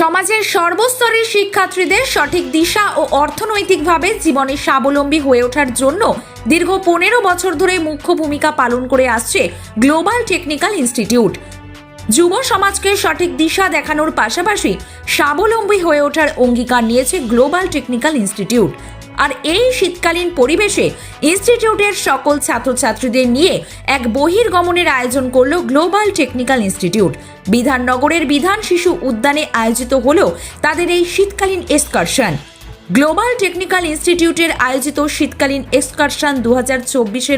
সমাজের সর্বস্তরের শিক্ষার্থীদের সঠিক দিশা ও অর্থনৈতিকভাবে জীবনে স্বাবলম্বী হয়ে ওঠার জন্য দীর্ঘ পনেরো বছর ধরে মুখ্য ভূমিকা পালন করে আসছে গ্লোবাল টেকনিক্যাল ইনস্টিটিউট। যুব সমাজকে সঠিক দিশা দেখানোর পাশাপাশি স্বাবলম্বী হয়ে ওঠার অঙ্গীকার নিয়েছে গ্লোবাল টেকনিক্যাল ইনস্টিটিউট। আর এই শীতকালীন পরিবেশে ইনস্টিটিউটের সকল ছাত্রছাত্রীদের নিয়ে এক বহির্গমনের আয়োজন করল গ্লোবাল টেকনিক্যাল ইনস্টিটিউট। বিধাননগরের বিধান শিশু উদ্যানে আয়োজিত হল তাদের এই শীতকালীন এক্সকারশন। গ্লোবাল টেকনিক্যাল ইনস্টিটিউটের আয়োজিত শীতকালীন এক্সকারশন দু হাজার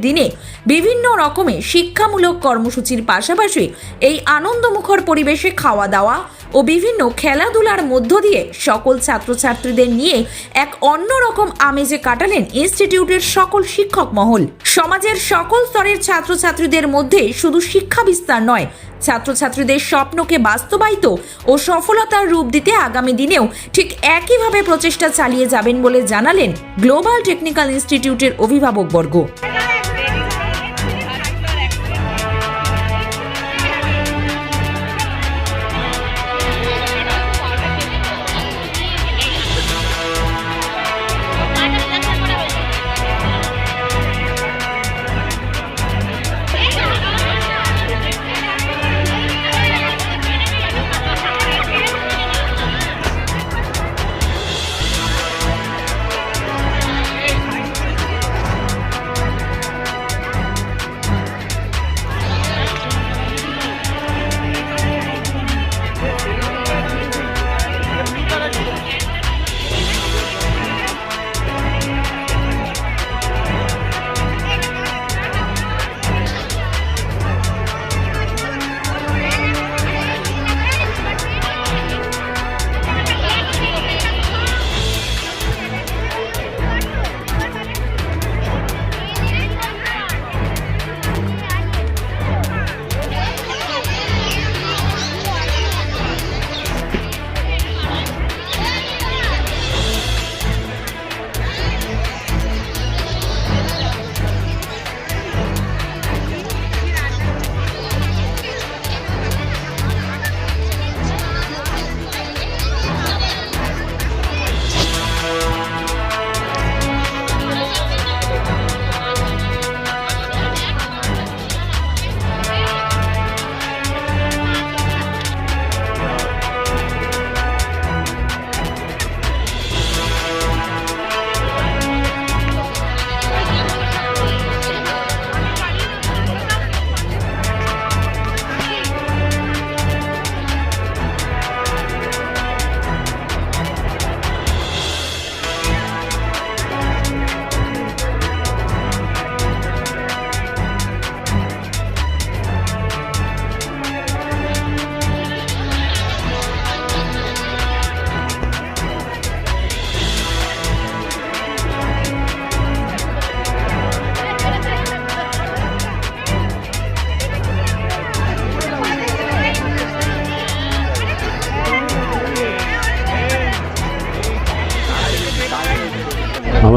দিনে বিভিন্ন রকমের শিক্ষামূলক কর্মসূচির পাশাপাশি এই আনন্দমুখর পরিবেশে খাওয়া দাওয়া ও বিভিন্ন খেলাধুলার মধ্য দিয়ে সকল ছাত্রছাত্রীদের নিয়ে এক অন্যরকম আমেজে কাটালেন ইনস্টিটিউটের সকল শিক্ষক মহল। সমাজের সকল স্তরের ছাত্রছাত্রীদের মধ্যে শুধু শিক্ষা বিস্তার নয়, ছাত্রছাত্রীদের স্বপ্নকে বাস্তবায়িত ও সফলতার রূপ দিতে আগামী দিনেও ঠিক একইভাবে প্রচেষ্টা চালিয়ে যাবেন বলে জানালেন গ্লোবাল টেকনিক্যাল ইনস্টিটিউটের অভিভাবকবর্গ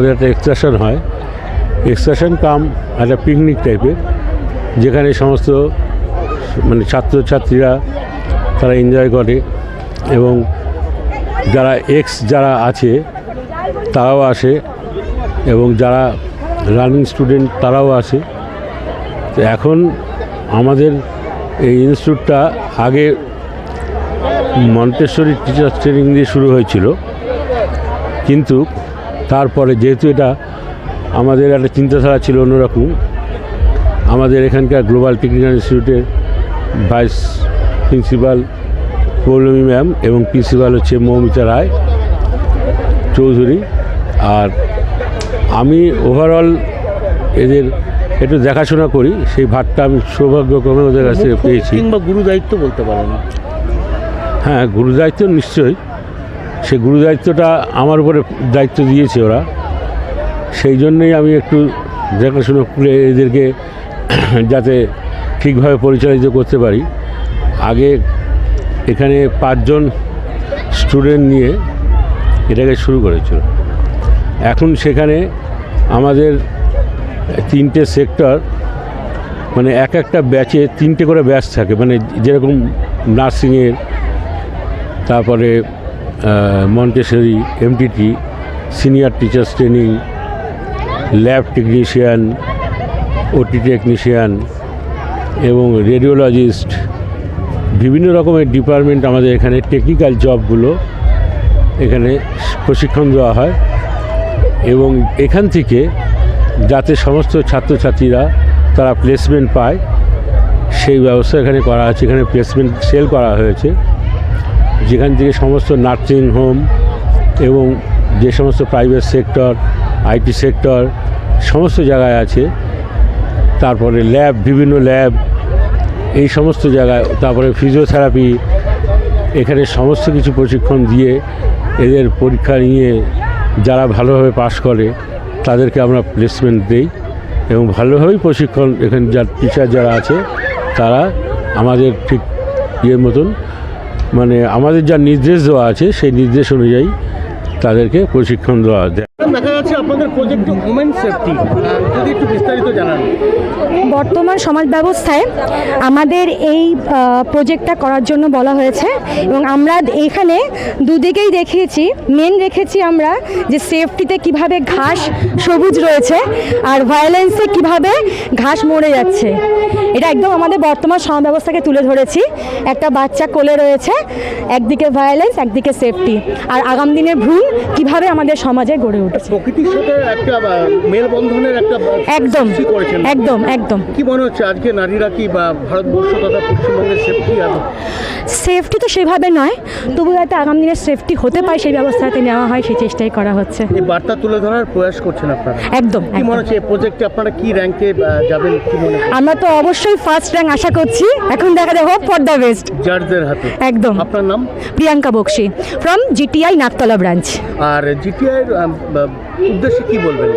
আমাদের একটা এক্সকারশন হয়। এক্সকারশন কাম একটা পিকনিক টাইপের যেখানে সমস্ত মানে ছাত্রছাত্রীরা তারা এনজয় করে এবং যারা এক্স যারা আছে, তারাও আসে এবং যারা রানিং স্টুডেন্ট তারাও আসে। তো এখন আমাদের এই ইনস্টিটিউটটা আগে মন্টেশ্বরী টিচার্স ট্রেনিং দিয়ে শুরু হয়েছিল। কিন্তু তারপরে যেহেতু এটা আমাদের একটা চিন্তাধারা ছিল অন্যরকম আমাদের এখানকার গ্লোবাল টেকনিক্যাল ইনস্টিটিউটের ভাইস প্রিন্সিপাল পৌলমী ম্যাম এবং প্রিন্সিপাল হচ্ছে মৌমিতা রায় চৌধুরী। আর আমি ওভারঅল এদের একটু দেখাশোনা করি সেই ভাতটা আমি সৌভাগ্যক্রমে ওদের কাছে পেয়েছি। কিংবা গুরু দায়িত্ব বলতে পারেন। হ্যাঁ গুরু দায়িত্ব নিশ্চয়ই। সে গুরু দায়িত্বটা আমার উপরে দায়িত্ব দিয়েছে ওরা। সেই জন্যই আমি একটু দেখাশুনো করে এদেরকে যাতে ঠিকভাবে পরিচালিত করতে পারি। আগে এখানে পাঁচজন স্টুডেন্ট নিয়ে এটাকে শুরু করেছিল। এখন সেখানে আমাদের তিনটে সেক্টর মানে এক একটা ব্যাচে তিনটে করে ব্যাচ থাকে মানে যেরকম নার্সিংয়ের, তারপরে Montessori MTT senior teachers training, lab technician OT technician এবং রেডিওলজিস্ট, বিভিন্ন রকমের ডিপার্টমেন্ট আমাদের এখানে টেকনিক্যাল জবগুলো এখানে প্রশিক্ষণ দেওয়া হয় এবং এখান থেকে যাতে সমস্ত ছাত্রছাত্রীরা তারা প্লেসমেন্ট পায়, সেই ব্যবস্থা এখানে করা আছে এখানে প্লেসমেন্ট সেল করা হয়েছে। যেখান থেকে সমস্ত নার্সিং হোম এবং যে সমস্ত প্রাইভেট সেক্টর, আইটি সেক্টর সমস্ত জায়গায় আছে। তারপরে ল্যাব, বিভিন্ন ল্যাব, এই সমস্ত জায়গায়, তারপরে ফিজিওথেরাপি, এখানে সমস্ত কিছু প্রশিক্ষণ দিয়ে এদের পরীক্ষা নিয়ে যারা ভালোভাবে পাশ করে, তাদেরকে আমরা প্লেসমেন্ট দেই এবং ভালোভাবেই প্রশিক্ষণ এখানে যার টিচার যারা আছে, তারা আমাদের ঠিক ইয়ের মতন মানে আমাদের যা নির্দেশ দেওয়া আছে সেই নির্দেশ অনুযায়ী তাদেরকে প্রশিক্ষণ দেওয়া বর্তমান সমাজ ব্যবস্থায় আমাদের এই প্রজেক্টটা করার জন্য বলা হয়েছে এবং আমরা এখানে দুদিকেই দেখিয়েছি। মেন রেখেছি আমরা যে সেফটিতে কীভাবে ঘাস সবুজ রয়েছে আর ভায়োলেন্সে কীভাবে ঘাস মরে যাচ্ছে। এটা একদম আমাদের বর্তমান সমাজ ব্যবস্থাকে তুলে ধরেছি। একটা বাচ্চা কোলে রয়েছে, একদিকে ভায়োলেন্স একদিকে সেফটি আর আগাম দিনের ভ্রূণ কীভাবে আমাদের সমাজে গড়ে উঠেছে প্রকৃতির সাথে একটা মেলবন্ধনের একটা একদম করেছেন একদম একদম। কি মনে হচ্ছে আজকে নারীরা কি বা ভারতবর্ষ তথা পশ্চিমবঙ্গের সেফটি সেফটি তো সেভাবে নয় তবু যাতে আগামী দিনে সেফটি হতে পারে সেই ব্যবস্থাতে নেওয়া হয় সেই চেষ্টাই করা হচ্ছে। এই বার্তা তুলে ধরার প্রয়াস করছেন আপনারা? একদম কি মনে হচ্ছে এই প্রজেক্টে আপনারা কি র্যাঙ্কে যাবেন কি মনে আমরা তো অবশ্যই ফার্স্ট র্যাঙ্ক আশা করছি এখন দেখা হোপ ফর দ্য বেস্ট জাজদের হাতে। একদম। আপনার নাম? Priyanka Bakshi from GTI Naktala branch R GTI উদ্দেশ্যে কি বলবেন?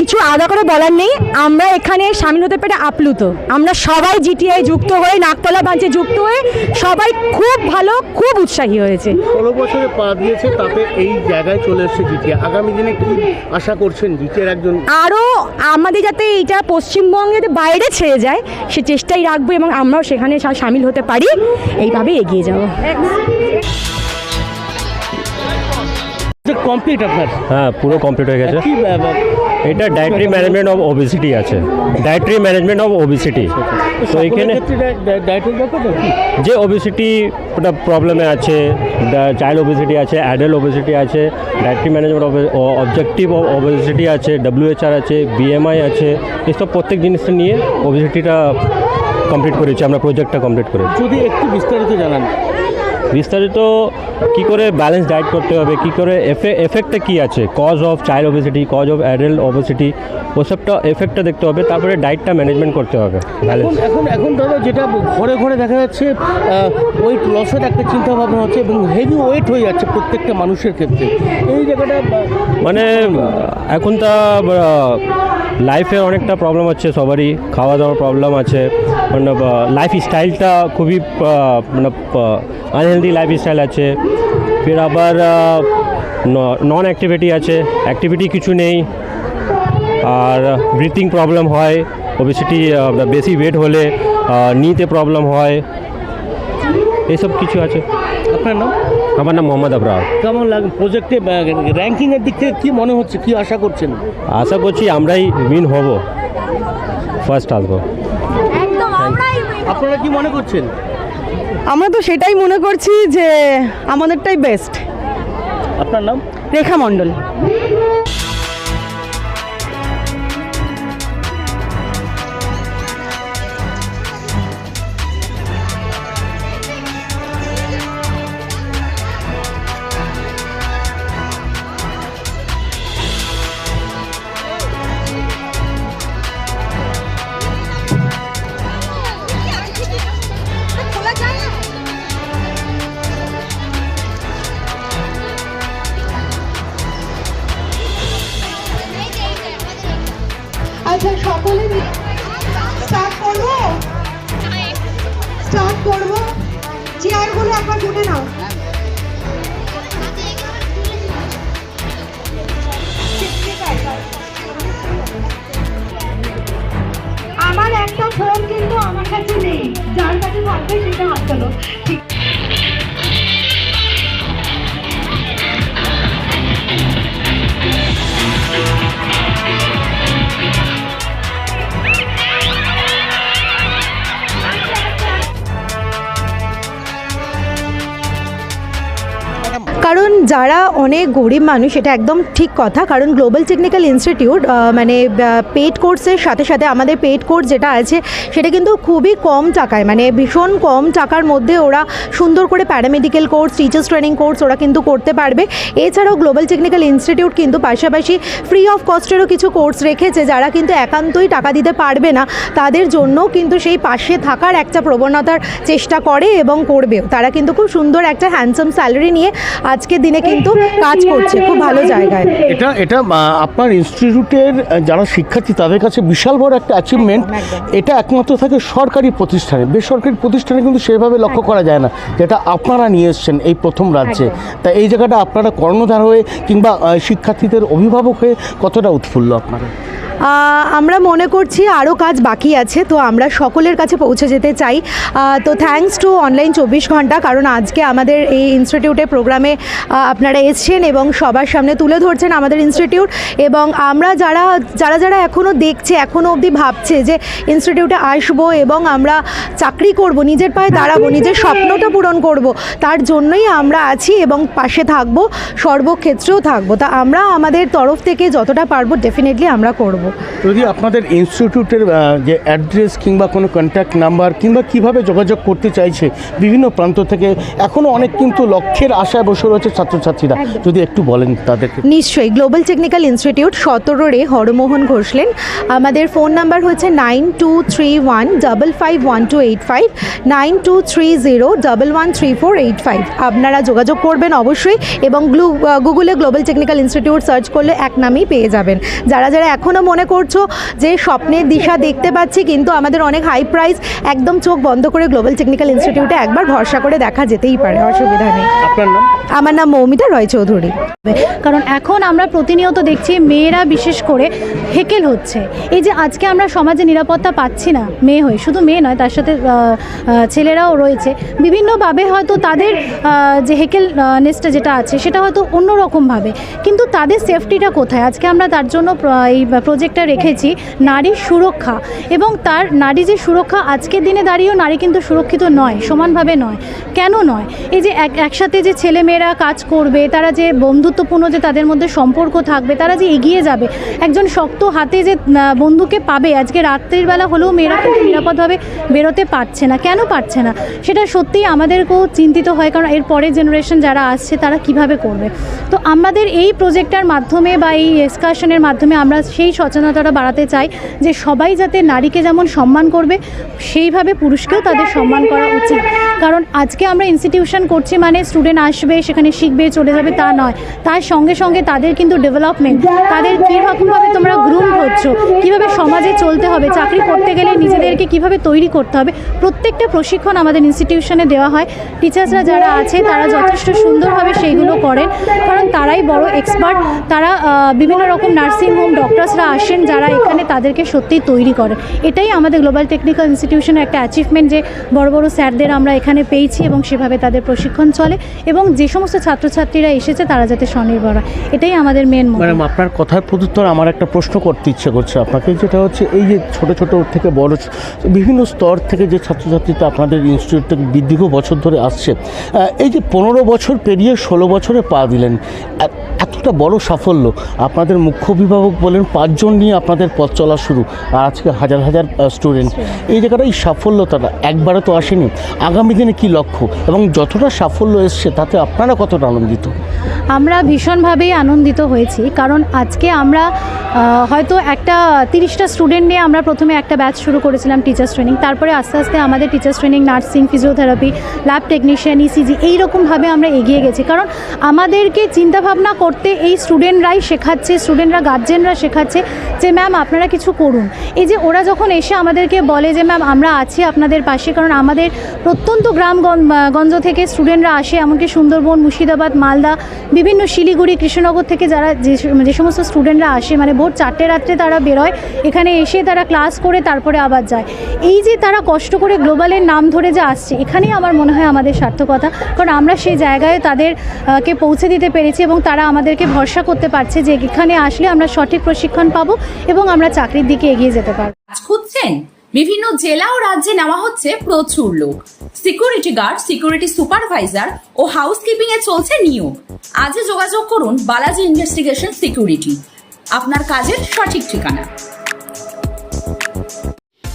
কিছু আলাদা করে বলার নেই। আমরা এখানে সামিল হতে পেরে আপ্লুত। আমরা সবাই জিটিআই যুক্ত হয়ে নাকতলা ব্রাঞ্চে যুক্ত হয়ে সবাই খুব ভালো খুব উৎসাহী হয়েছে। ষোলো বছরে পা দিয়েছে তাতে এই জায়গায় চলে এসেছে জিটিআই আগামী দিনে কি আশা করছেন জিটিআর একজন? আরও আমাদের যাতে এইটা পশ্চিমবঙ্গে যাতে বাইরে ছেড়ে যায় সে চেষ্টাই রাখব এবং আমরাও সেখানে সামিল হতে পারি। এইভাবে এগিয়ে যাব। কমপ্লিট আপনার? হ্যাঁ পুরো কমপ্লিট হয়ে গেছে। এটা ডায়েটরি ম্যানেজমেন্ট অফ ওবিসিটি আছে। ডায়েটরি ম্যানেজমেন্ট অফ ওবিসিটি তো এখানে? যে ওবিসিটি প্রবলেমে আছে চাইল্ড ওবিসিটি আছে অ্যাডাল্ট ওবিসিটি আছে dietary management objective of obesity আছে ডব্লিউএচআর আছে বিএমআই আছে এসব প্রত্যেক জিনিসটা নিয়ে ওবিসিটিটা কমপ্লিট করেছি আমরা প্রজেক্টটা কমপ্লিট করেছি। যদি একটু বিস্তারিত জানান বিস্তারিত কি করে ব্যালেন্স ডায়েট করতে হবে কি করে এফেক্টটা কি আছে? Cause of child obesity cause of adult obesity ওসবটা এফেক্টটা দেখতে হবে তারপরে ডায়েটটা ম্যানেজমেন্ট করতে হবে ব্যালেন্স এখন এখন দাদা যেটা ঘরে ঘরে দেখা যাচ্ছে ওয়েট লসের একটা চিন্তা ভাবনা হচ্ছে এবং হেভি ওয়েট হয়ে যাচ্ছে প্রত্যেকটা মানুষের ক্ষেত্রে। এই জায়গাটা মানে এখন তা লাইফে অনেকটা প্রবলেম হচ্ছে সবারই খাওয়া দাওয়ার প্রবলেম আছে মানে লাইফ স্টাইলটা খুবই মানে আনহেলদি লাইফ স্টাইল আছে। ফির আবার নন অ্যাক্টিভিটি আছে। অ্যাক্টিভিটি কিছু নেই। আর ব্রিথিং প্রবলেম হয়। ওবেসিটি বেশি ওয়েট হলে নিতে প্রবলেম হয়। এসব কিছু আছে। আপনার নাম? আমার নাম মোহাম্মদ আবরার। কেমন লাগে প্রজেক্টে র্যাঙ্কিংয়ের দিক থেকে কী মনে হচ্ছে? কী আশা করছেন? আশা করছি আমরাই উইন হব। ফার্স্ট আসব। আপনারা কি মনে করছেন? আমরা তো সেটাই মনে করছি যে আমাদেরটাই বেস্ট আপনার নাম? রেখা মণ্ডল। আমার একটা ফোন কিন্তু আমার কাছে নেই। যার কাছে থাকবে সেটা হাত যারা অনেক গরিব মানুষ, এটা একদম ঠিক কথা। কারণ গ্লোবাল টেকনিক্যাল ইনস্টিটিউট মানে পেড কোর্সের সাথে সাথে আমাদের পেড কোর্স যেটা আছে, সেটা কিন্তু খুবই কম টাকায়। মানে ভীষণ কম টাকার মধ্যে ওরা সুন্দর করে paramedical course teachers training course ওরা কিন্তু করতে পারবে। এছাড়াও গ্লোবাল টেকনিক্যাল ইনস্টিটিউট কিন্তু পাশাপাশি ফ্রি অফ কস্টেরও কিছু কোর্স রেখেছে, যারা কিন্তু একান্তই টাকা দিতে পারবে না। তাদের জন্য কিন্তু সেই পাশে থাকার একটা প্রবণতার চেষ্টা করে এবং করবেও। তারা কিন্তু খুব সুন্দর একটা হ্যান্ডসাম স্যালারি নিয়ে আজকের দিনে কিন্তু কাজ করছে খুব ভালো জায়গায়। এটা এটা আপনার ইনস্টিটিউটের যারা শিক্ষার্থী তাদের কাছে বিশাল বড় একটা অ্যাচিভমেন্ট এটা একমাত্র থাকে সরকারি প্রতিষ্ঠানে। বেসরকারি প্রতিষ্ঠানে কিন্তু সেভাবে লক্ষ্য করা যায় না যেটা আপনারা নিয়ে এসছেন এই প্রথম রাজ্যে। তা এই জায়গাটা আপনারা কর্ণধার হয়ে কিংবা শিক্ষার্থীদের অভিভাবক হয়ে কতটা উৎফুল্ল আপনারা? আমরা মনে করছি আরও কাজ বাকি আছে, তো আমরা সকলের কাছে পৌঁছে যেতে চাই। তো থ্যাঙ্কস টু অনলাইন চব্বিশ ঘণ্টা, কারণ আজকে আমাদের এই ইনস্টিটিউটের প্রোগ্রামে আপনারা এসছেন এবং সবার সামনে তুলে ধরছেন আমাদের ইনস্টিটিউট এবং আমরা যারা যারা যারা এখনও দেখছে এখনও অবধি ভাবছে যে ইনস্টিটিউটে আসব এবং আমরা চাকরি করব, নিজের পায়ে দাঁড়াবো, নিজের স্বপ্নটা পূরণ করব, তার জন্যই আমরা আছি এবং পাশে থাকব, সর্বক্ষেত্রেও থাকব। তা আমরা আমাদের তরফ থেকে যতটা পারব ডেফিনেটলি আমরা করব। যদি আপনাদের ইনস্টিটিউটের যে অ্যাড্রেস কিংবা কোনো কন্ট্যাক্ট নাম্বার কিংবা কীভাবে যোগাযোগ করতে চাইছে বিভিন্ন প্রান্ত থেকে এখনও অনেক কিন্তু লক্ষ্যের আশায় বসে রয়েছে ছাত্রছাত্রীরা। যদি একটু বলেন তাদেরকে। নিশ্চয়ই। গ্লোবাল টেকনিক্যাল ইনস্টিটিউট সতেরো রে হরমোহন ঘোষলেন। আমাদের ফোন নাম্বার হচ্ছে nine two three one double five one two eight five nine two three zero double one three four eight five আপনারা যোগাযোগ করবেন অবশ্যই এবং গ্লু গুগলে গ্লোবাল টেকনিক্যাল ইনস্টিটিউট সার্চ করলে এক নামেই পেয়ে যাবেন। যারা যারা এখনও মনে করছ যে স্বপ্নের দিশা দেখতে পাচ্ছি কিন্তু আমাদের অনেক হাই প্রাইস একদম চোখ বন্ধ করে গ্লোবাল টেকনিক্যাল ইনস্টিটিউটে একবার ভরসা করে দেখা যেতেই পারে অসুবিধা নেই। আমার নাম মৌমিতা রয় চৌধুরী। কারণ এখন আমরা প্রতিনিয়ত দেখছি মেয়েরা বিশেষ করে হেকেল হচ্ছে। এই যে আজকে আমরা সমাজে নিরাপত্তা পাচ্ছি না মেয়ে হয়ে শুধু মেয়ে নয় তার সাথে ছেলেরাও রয়েছে। বিভিন্নভাবে হয়তো তাদের যে হেকেল নেসটা যেটা আছে সেটা হয়তো অন্যরকমভাবে। কিন্তু তাদের সেফটিটা কোথায়? আজকে আমরা তার জন্য এই প্রজেক্টটা রেখেছি, নারী সুরক্ষা। এবং তার নারী যে সুরক্ষা, আজকের দিনে দাঁড়িয়েও নারী কিন্তু সুরক্ষিত নয়, সমানভাবে নয়। কেন নয়? এই যে এক, একসাথে যে ছেলেমেয়েরা কাজ করবে, তারা যে বন্ধুত্বপূর্ণ যে তাদের মধ্যে সম্পর্ক থাকবে, তারা যে এগিয়ে যাবে, একজন শক্ত হাতে যে বন্ধুকে পাবে, আজকে রাত্রির বেলা হলেও মেয়েরা কিন্তু নিরাপদভাবে বেরোতে পারছে না। কেন পারছে না? সেটা সত্যিই আমাদেরকেও চিন্তিত হয়, কারণ এর পরের জেনারেশন যারা আসছে, তারা কীভাবে করবে? তো আমাদের এই প্রজেক্টটার মাধ্যমে বা এই এক্সকার্শনের মাধ্যমে আমরা সেই সচেতনতাটা বাড়াতে চাই যে সবাই যাতে নারীকে যেমন সম্মান করবে, সেইভাবে পুরুষকেও তাদের সম্মান করা উচিত। কারণ আজকে আমরা ইনস্টিটিউশন করছি মানে স্টুডেন্ট আসবে, সেখানে শিখবে, চলে যাবে, তা নয়। তার সঙ্গে সঙ্গে তাদের কিন্তু ডেভেলপমেন্ট তাদের কীরকমভাবে তোমরা গ্রুম হচ্ছ কীভাবে সমাজে চলতে হবে, চাকরি করতে গেলে নিজেদেরকে কীভাবে তৈরি করতে হবে, প্রত্যেকটা প্রশিক্ষণ আমাদের ইনস্টিটিউশনে দেওয়া হয়। টিচার্সরা যারা আছে, তারা যথেষ্ট সুন্দরভাবে সেইগুলো করেন। কারণ তারাই বড় এক্সপার্ট তারা বিভিন্ন রকম নার্সিং হোম ডক্টরসরা আসেন যারা এখানে তাদেরকে সত্যিই তৈরি করেন এটাই আমাদের গ্লোবাল টেকনিক্যাল ইনস্টিটিউশনের একটা অ্যাচিভমেন্ট যে বড় বড় স্যারদের আমরা এখানে পেয়েছি এবং সেভাবে তাদের প্রশিক্ষণ চলে এবং যে সমস্ত ছাত্রছাত্রীরা এসেছে, তারা যাতে স্বনির্ভর হয়। এটাই আমাদের মেন ম্যাডাম আপনার কথার প্রত্যুত্তর আমার একটা প্রশ্ন করতে ইচ্ছে করছে আপনাকে, যেটা হচ্ছে এই যে ছোট ছোট থেকে বড় বিভিন্ন স্তর থেকে যে ছাত্রছাত্রীরা আপনাদের ইনস্টিটিউট থেকে দীর্ঘ বছর ধরে আসছে এই যে পনেরো বছর পেরিয়ে ষোলো বছরে পা দিলেন এতটা বড় সাফল্য। আপনাদের মুখ্য অভিভাবক বলেন, পাঁচজন নিয়ে আপনাদের পথ চলা শুরু, আর আজকে হাজার হাজার স্টুডেন্ট এই জায়গাটা, এই সাফল্যতাটা একবারে তো আসেনি। আগামী দিনে কি লক্ষ্য? এবং যতটা সাফল্য এসছে, তাতে আপনারা কতটা আনন্দিত? আমরা ভীষণভাবেই আনন্দিত হয়েছি, কারণ আজকে আমরা হয়তো একটা তিরিশটা স্টুডেন্ট নিয়ে আমরা প্রথমে একটা ব্যাচ শুরু করেছিলাম টিচার্স ট্রেনিং তারপরে আস্তে আস্তে আমাদের teachers training nursing physiotherapy lab technician ECG এইরকমভাবে আমরা এগিয়ে গেছি। কারণ আমাদেরকে চিন্তাভাবনা করতে এই স্টুডেন্টরাই শেখাচ্ছে স্টুডেন্টরা গার্জেনরা শেখাচ্ছে যে ম্যাম আপনারা কিছু করুন। এই যে, ওরা যখন এসে আমাদেরকে বলে যে ম্যাম আমরা আছি আপনাদের পাশে, কারণ আমাদের প্রত্যন্ত গ্রাম গঞ্জ থেকে স্টুডেন্টরা আসে, এমনকি সুন্দরবন, মুর্শিদাবাদ, মালদা, বিভিন্ন শিলিগুড়ি, কৃষ্ণনগর থেকে যারা যে সমস্ত স্টুডেন্টরা আসে মানে ভোর চারটে রাত্রে তারা বেরোয়, এখানে এসে তারা ক্লাস করে তারপরে আবার যায়। এই যে তারা কষ্ট করে গ্লোবালের নাম ধরে যে আসছে, এখানেই আমার মনে হয় আমাদের সার্থকতা। কারণ আমরা সেই জায়গায় তাদেরকে পৌঁছে দিতে পেরেছি এবং তারা আমাদেরকে ভরসা করতে পারছে যে এখানে আসলে আমরা সঠিক প্রশিক্ষণ পাবো এবং আমরা চাকরির দিকে এগিয়ে যেতে পারব। খুঁজছেন? বিভিন্ন জেলা ও রাজ্যে নেওয়া হচ্ছে প্রচুর লোক। সিকিউরিটি গার্ড, সিকিউরিটি সুপারভাইজার ও হাউসকিপিং এ চলছে নিয়োগ। আজই যোগাযোগ করুন বালাজি ইনভেস্টিগেশন সিকিউরিটি। আপনার কাজের সঠিক ঠিকানা।